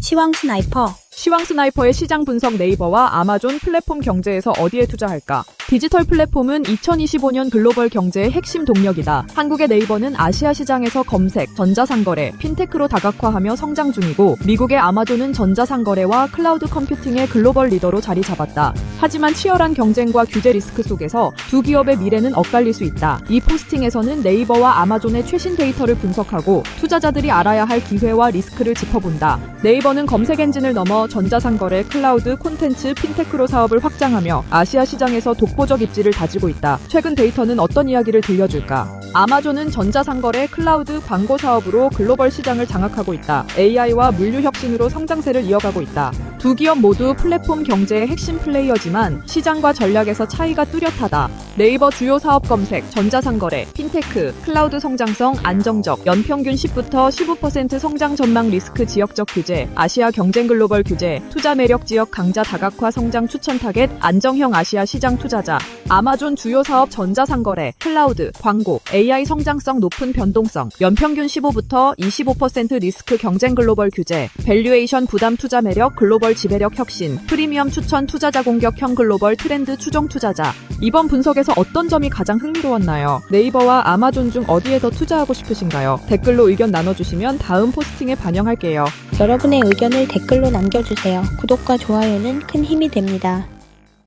시황 스나이퍼 시황 스나이퍼의 시장 분석 네이버와 아마존 플랫폼 경제에서 어디에 투자할까? 디지털 플랫폼은 2025년 글로벌 경제의 핵심 동력이다. 한국의 네이버는 아시아 시장에서 검색, 전자상거래, 핀테크로 다각화하며 성장 중이고 미국의 아마존은 전자상거래와 클라우드 컴퓨팅의 글로벌 리더로 자리 잡았다. 하지만 치열한 경쟁과 규제 리스크 속에서 두 기업의 미래는 엇갈릴 수 있다. 이 포스팅에서는 네이버와 아마존의 최신 데이터를 분석하고 투자자들이 알아야 할 기회와 리스크를 짚어본다. 네이버는 검색 엔진을 넘어 전자상거래, 클라우드, 콘텐츠, 핀테크로 사업을 확장하며 아시아 시장에서 독보적 입지를 다지고 있다. 최근 데이터는 어떤 이야기를 들려줄까? 아마존은 전자상거래, 클라우드, 광고 사업으로 글로벌 시장을 장악하고 있다. AI와 물류 혁신으로 성장세를 이어가고 있다. 두 기업 모두 플랫폼 경제의 핵심 플레이어지만 시장과 전략에서 차이가 뚜렷하다. 네이버 주요 사업 검색, 전자상거래, 핀테크, 클라우드 성장성, 안정적, 연평균 10부터 15% 성장 전망 리스크 지역적 규제, 아시아 경쟁 글로벌 규제, 투자 매력 지역 강자 다각화 성장 추천 타겟, 안정형 아시아 시장 투자자, 아마존 주요 사업 전자상거래, 클라우드, 광고, AI 성장성 높은 변동성, 연평균 15부터 25% 리스크 경쟁 글로벌 규제, 밸류에이션 부담 투자 매력 글로벌 지배력 혁신, 프리미엄 추천 투자자 공격형 글로벌 트렌드 추종 투자자. 이번 분석에서 어떤 점이 가장 흥미로웠나요? 네이버와 아마존 중 어디에 더 투자하고 싶으신가요? 댓글로 의견 나눠주시면 다음 포스팅에 반영할게요. 여러분의 의견을 댓글로 남겨주세요. 구독과 좋아요는 큰 힘이 됩니다.